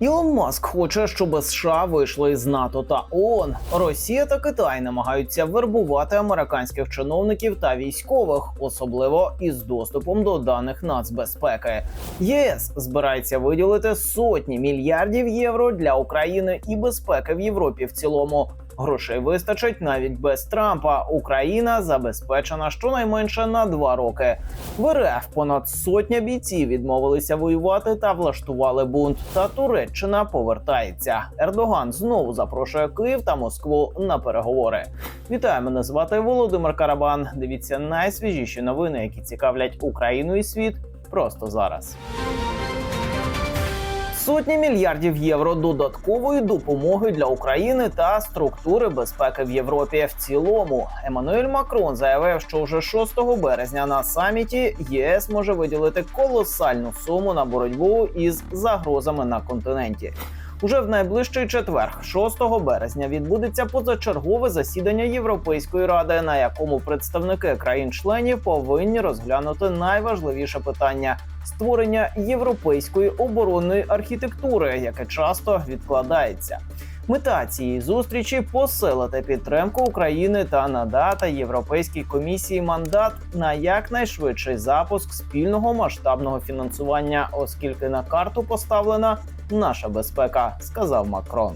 Ілон Маск хоче, щоб США вийшли із НАТО та ООН. Росія та Китай намагаються вербувати американських чиновників та військових, особливо із доступом до даних нацбезпеки. ЄС збирається виділити сотні мільярдів євро для України і безпеки в Європі в цілому. Грошей вистачить навіть без Трампа. Україна забезпечена щонайменше на два роки. В РФ понад сотня бійців відмовилися воювати та влаштували бунт. Та Туреччина повертається. Ердоган знову запрошує Київ та Москву на переговори. Вітаю, мене звати Володимир Карабан. Дивіться найсвіжіші новини, які цікавлять Україну і світ просто зараз. Сотні мільярдів євро додаткової допомоги для України та структури безпеки в Європі. В цілому Еммануель Макрон заявив, що вже 6 березня на саміті ЄС може виділити колосальну суму на боротьбу із загрозами на континенті. Уже в найближчий четвер, 6 березня, відбудеться позачергове засідання Європейської ради, на якому представники країн-членів повинні розглянути найважливіше питання створення європейської оборонної архітектури, яке часто відкладається. Мета цієї зустрічі посилити підтримку України та надати Європейській комісії мандат на якнайшвидший запуск спільного масштабного фінансування, оскільки на карту поставлена наша безпека, сказав Макрон.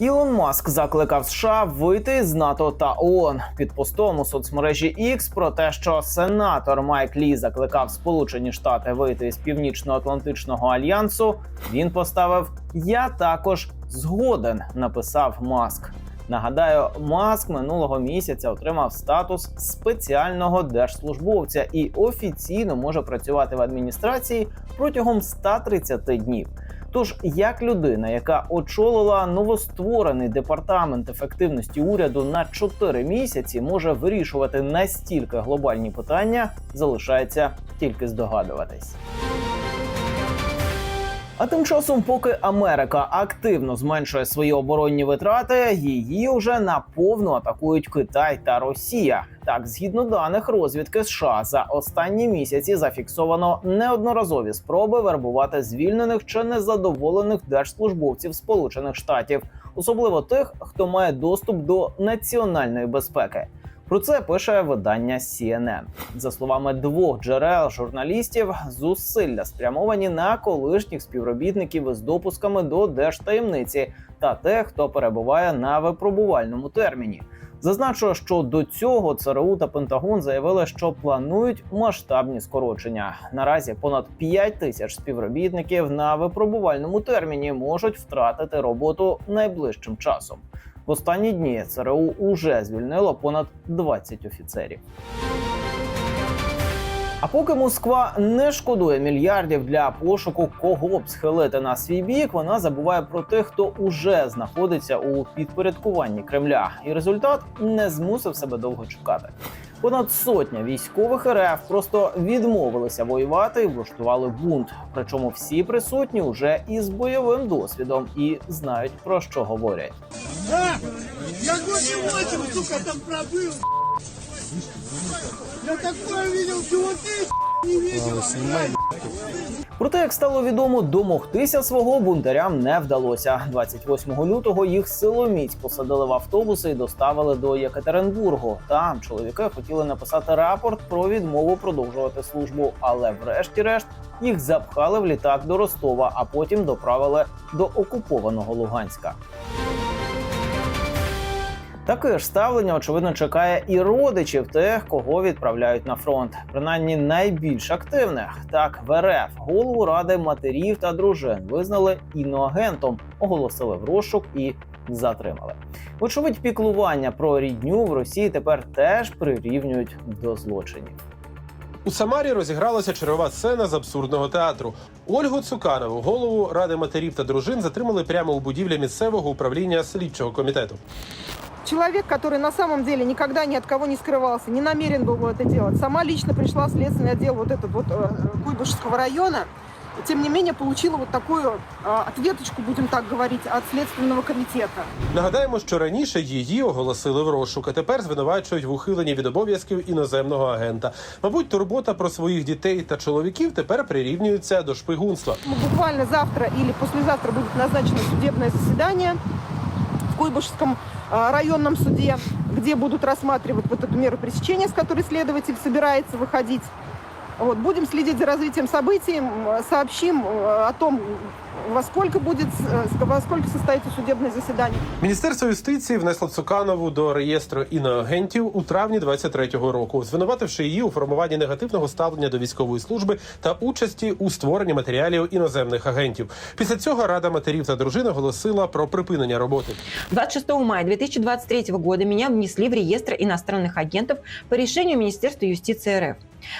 Ілон Маск закликав США вийти з НАТО та ООН під постом у соцмережі X про те, що сенатор Майк Лі закликав Сполучені Штати вийти з Північно-Атлантичного альянсу. Він поставив Я також згоден. Написав Маск. Нагадаю, Маск минулого місяця отримав статус спеціального держслужбовця і офіційно може працювати в адміністрації протягом 130 днів. Тож, як людина, яка очолила новостворений департамент ефективності уряду на 4 місяці, може вирішувати настільки глобальні питання, залишається тільки здогадуватись. А тим часом, поки Америка активно зменшує свої оборонні витрати, її вже наповну атакують Китай та Росія. Так, згідно даних розвідки США, за останні місяці зафіксовано неодноразові спроби вербувати звільнених чи незадоволених держслужбовців Сполучених Штатів, особливо тих, хто має доступ до національної безпеки. Про це пише видання CNN. За словами двох джерел журналістів, зусилля спрямовані на колишніх співробітників із допусками до держтаємниці та тих, хто перебуває на випробувальному терміні. Зазначу, що до цього ЦРУ та Пентагон заявили, що планують масштабні скорочення. Наразі понад 5 тисяч співробітників на випробувальному терміні можуть втратити роботу найближчим часом. В останні дні ЦРУ уже звільнило понад 20 офіцерів. А поки Москва не шкодує мільярдів для пошуку кого б схилити на свій бік, вона забуває про тих, хто уже знаходиться у підпорядкуванні Кремля, і результат не змусив себе довго чекати. Понад сотня військових РФ просто відмовилися воювати і влаштували бунт. Причому всі присутні вже із бойовим досвідом і знають про що говорять. А! Я год сука, там пробив. Я такое видел, чего ты не видел. Проте, як стало відомо, домогтися свого бунтарям не вдалося. 28 лютого їх силоміць посадили в автобуси і доставили до Єкатеринбургу. Там чоловіки хотіли написати рапорт про відмову продовжувати службу, але врешті-решт їх запхали в літак до Ростова, а потім доправили до окупованого Луганська. Таке ж ставлення, очевидно, чекає і родичів тих, кого відправляють на фронт, принаймні найбільш активних. Так, в РФ голову ради матерів та дружин визнали іноагентом, оголосили в розшук і затримали. Вочевидь, піклування про рідню в Росії тепер теж прирівнюють до злочинів. У Самарі розігралася чергова сцена з абсурдного театру. Ольгу Цуканову, голову ради матерів та дружин, затримали прямо у будівлі місцевого управління слідчого комітету. Человек, который на самом деле никогда ни от кого не скрывался, не намерен был это делать. Сама лично пришла в следственный отдел вот этот вот э, Куйбышевского района тем не менее, получила вот такую а, ответочку, будем так говорить, от Следственного комитета. Нагадаємо, що раніше її оголосили в розшук, а тепер звинувачують в ухиленні від обов'язків іноземного агента. Мабуть, турбота про своїх дітей та чоловіків тепер прирівнюється до шпигунства. Ну, Буквально завтра или послезавтра будет назначено судебное заседание в Куйбышевском а, районном суде, где будут рассматривать вот эту меру пресечения, с которой следователь собирается выходить. Вот, будем следить за развитием событий, м, сообщим э, о том, во сколько будет, э, во сколько состоится судебное заседание. Міністерство юстиції внесло Цуканову до реєстру іноагентів у травні 23-го року, звинувативши її у формуванні негативного ставлення до військової служби та участі у створенні матеріалів іноземних агентів. Після цього Рада матерів та дружин оголосила про припинення роботи. 26 мая 2023 года меня внесли в реестр иностранных агентов по решению Министерства юстиции РФ.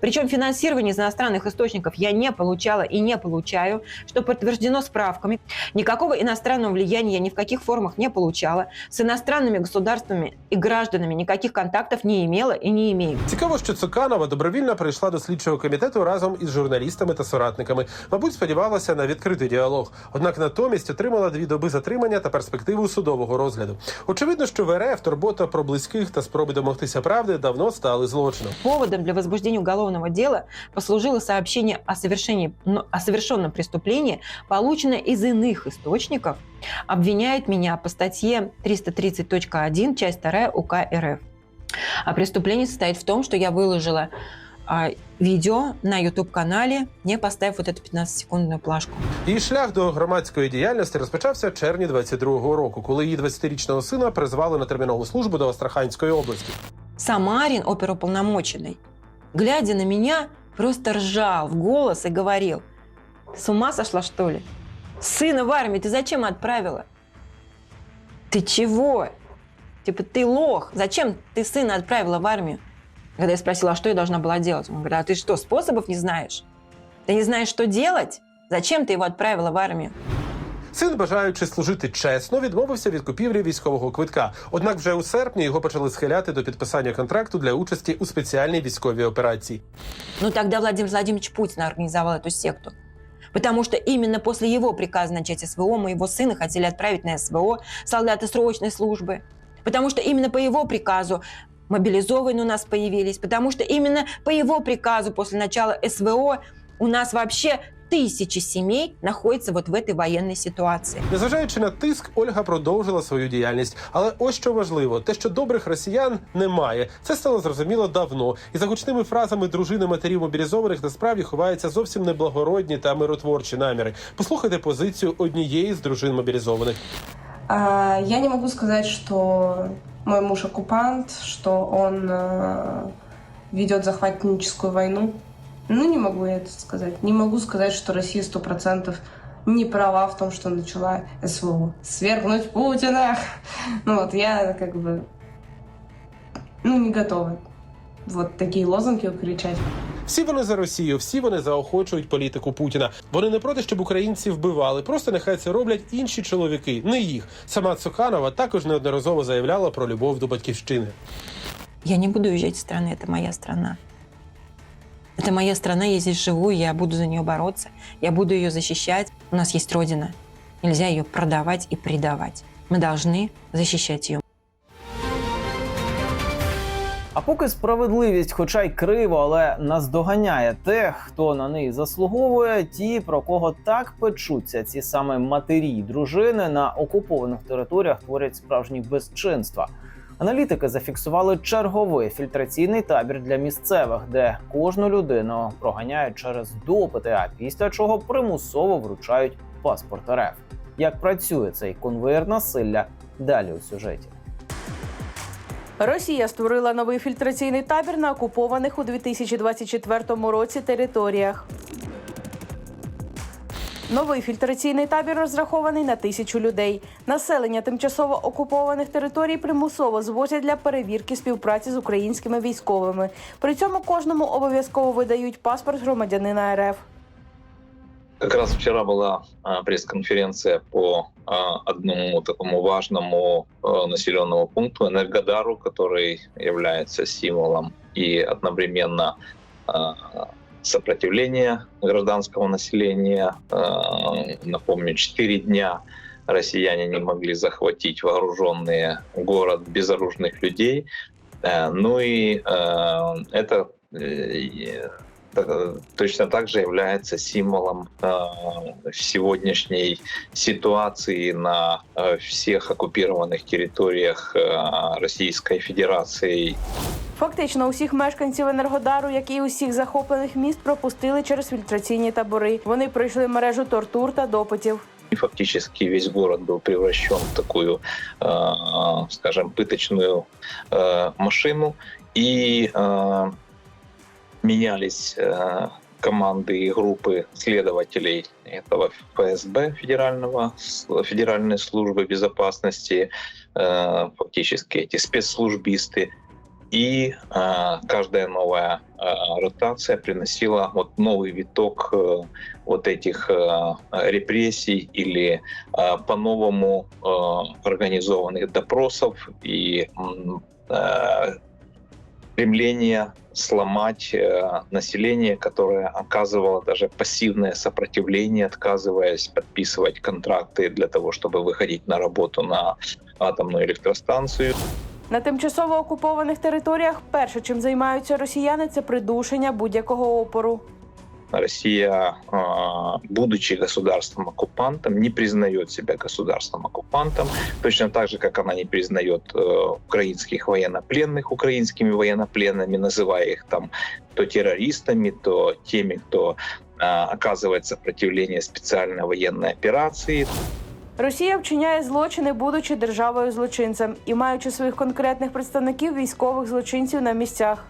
Причем финансирование из иностранных источников я не получала и не получаю, что подтверждено справками. Никакого иностранного влияния я ни в каких формах не получала. С иностранными государствами и гражданами никаких контактов не имела и не имею. Цікаво, що Цуканова добровільно прийшла до слідчого комітету разом із журналістами та соратниками. Мабуть, сподівалася на відкритий діалог. Однак натомість отримала дві доби затримання та перспективу судового розгляду. Очевидно, що в РФ турбота про близьких та спроби домогтися правди давно стали злочином. Поводом для возбуждения уголовного дела послужило сообщение о, совершении, ну, о совершенном преступлении, полученное из иных источников, обвиняет меня по статье 330.1, часть 2 УК РФ. А преступление состоит в том, что я выложила а, видео на YouTube-канале, не поставив вот эту 15-секундную плашку. Її шлях до громадської діяльності розпочався в червні 22-го року, коли її 20-річного сина призвали на термінову службу до Астраханської області. Самарин, оперуполномоченный, глядя на меня, просто ржал в голос и говорил, с ума сошла, что ли? Сына в армию ты зачем отправила? Ты чего? Типа, ты лох. Зачем ты сына отправила в армию? Когда я спросила, а что я должна была делать? Он говорит, а ты что, способов не знаешь? Ты не знаешь, что делать? Зачем ты его отправила в армию? Син, бажаючи служити чесно, відмовився від купівлі військового квитка. Однак вже у серпні його почали схиляти до підписання контракту для участі у спеціальній військовій операції. Ну тогда Владимир Владимирович Путин организовал эту секту. Потому что именно после его приказа начать СВО моего сына хотели отправить на СВО солдаты срочной службы. Потому что именно по его приказу мобилизованные у нас появились. Потому что именно по его приказу после начала СВО у нас вообще тысячи семей находятся вот в этой военной ситуации. Незважаючи на тиск, Ольга продовжила свою діяльність. Але ось що важливо: те, що добрих росіян немає, це стало зрозуміло давно. І за гучними фразами дружини матерів мобілізованих насправді ховаються зовсім неблагородні та миротворчі наміри. Послухайте позицію однієї з дружин мобілізованих. А, Я не могу сказать, что мой муж оккупант, что он э, ведет захватническую войну. Ну, не могу я это сказать. Не могу сказать, что Россия сто процентов не права в том, что начала СВО. Свергнуть Путина! Ну вот, я как бы, ну, не готова вот такие лозунги кричать. Всі вони за Росію, всі вони заохочують політику Путіна. Вони не проти, щоб українці вбивали. Просто нехай це роблять інші чоловіки, не їх. Сама Цуканова також неодноразово заявляла про любов до батьківщини. Я не буду уезжать из страны, это моя страна. Это моя страна, я здесь живу, я буду за нее бороться, я буду ее защищать. У нас есть Родина. Нельзя ее продавать и предавать. Мы должны защищать ее. А поки справедливість, хоча й криво, але наздоганяє тих, хто на неї заслуговує, ті, про кого так печуться, ці саме матері й дружини на окупованих територіях творять справжні безчинства. Аналітики зафіксували черговий фільтраційний табір для місцевих, де кожну людину проганяють через допити, а після чого примусово вручають паспорт РФ. Як працює цей конвейер насилля? Далі у сюжеті. Росія створила новий фільтраційний табір на окупованих у 2024 році територіях. Новий фільтраційний табір розрахований на тисячу людей. Населення тимчасово окупованих територій примусово звозять для перевірки співпраці з українськими військовими. При цьому кожному обов'язково видають паспорт громадянина РФ. Как раз вчера была а, пресс-конференция по а, одному такому важному а, населенному пункту Энергодару, который является символом и одновременно сопротивления гражданского населения. Э, Напомню, 4 дня россияне не могли захватить вооруженные город безоружных людей. Э, Ну и э, это точно так же является символом э, сегодняшней ситуации на э, всех оккупированных территориях э, Российской Федерации Фактично, усіх мешканців Енергодару, як і усіх захоплених міст, пропустили через фільтраційні табори. Вони пройшли мережу тортур та допитів. И фактически весь город был превращен в такую, э, скажем, пыточную э, машину. И э, менялись э, команды и группы следователей этого ФСБ Федерального, Федеральной службы безопасности, э, фактически эти спецслужбисты. И э, каждая новая ротация приносила вот новый виток вот этих репрессий или по-новому организованных допросов и стремление сломать э, население, которое оказывало даже пассивное сопротивление, отказываясь подписывать контракты для того, чтобы выходить на работу на атомную электростанцию. На тимчасово окупованих територіях перше, чим займаються росіяни, це придушення будь-якого опору. Россия, э, будучи государством-оккупантом, не признает себя государством-оккупантом, точно так же, как она не признает э, украинских военнопленных украинскими военнопленными, называя их там то террористами, то теми, кто э, оказывает сопротивление специальной военной операции. Росія вчиняє злочини, будучи державою злочинцем і маючи своїх конкретних представників військових злочинців на місцях.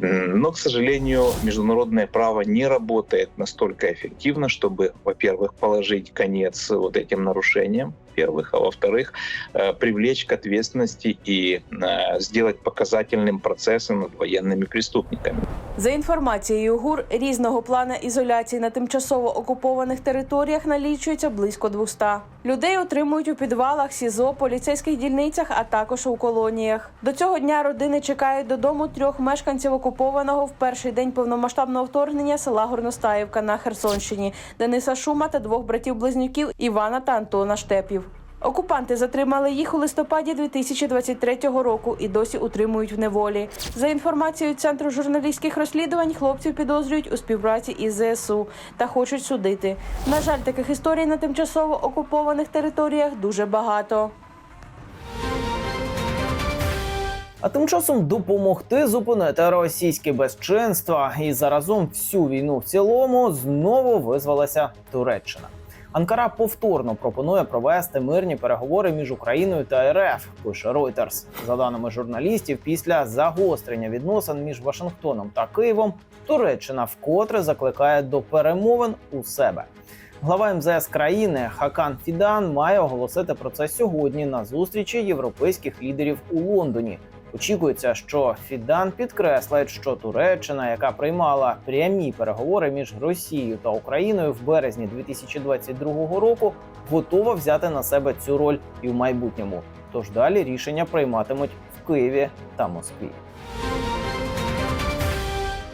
М, Но, к сожалению, международное право не работает настолько эффективно, чтобы, во-первых, положить конец вот этим нарушениям, первых, а во-вторых, э, привлечь к ответственности и э, сделать показательным процессом над военными преступниками. За інформацією ГУР, різного плана ізоляції на тимчасово окупованих територіях налічується близько 200. Людей утримують у підвалах, СІЗО, поліцейських дільницях, а також у колоніях. До цього дня родини чекають додому трьох мешканців окупованого в перший день повномасштабного вторгнення села Горностаївка на Херсонщині, Дениса Шума та двох братів-близнюків Івана та Антона Штепів. Окупанти затримали їх у листопаді 2023 року і досі утримують в неволі. За інформацією центру журналістських розслідувань, хлопців підозрюють у співпраці із ЗСУ та хочуть судити. На жаль, таких історій на тимчасово окупованих територіях дуже багато. А тим часом допомогти зупинити російське безчинство і заразом всю війну в цілому знову визвалася Туреччина. Анкара повторно пропонує провести мирні переговори між Україною та РФ. Пише Reuters. За даними журналістів, після загострення відносин між Вашингтоном та Києвом Туреччина вкотре закликає до перемовин у себе. Глава МЗС країни Хакан Фідан має оголосити про це сьогодні на зустрічі європейських лідерів у Лондоні. Очікується, що Фідан підкреслить, що Туреччина, яка приймала прямі переговори між Росією та Україною в березні 2022 року, готова взяти на себе цю роль і в майбутньому. Тож далі рішення прийматимуть в Києві та Москві.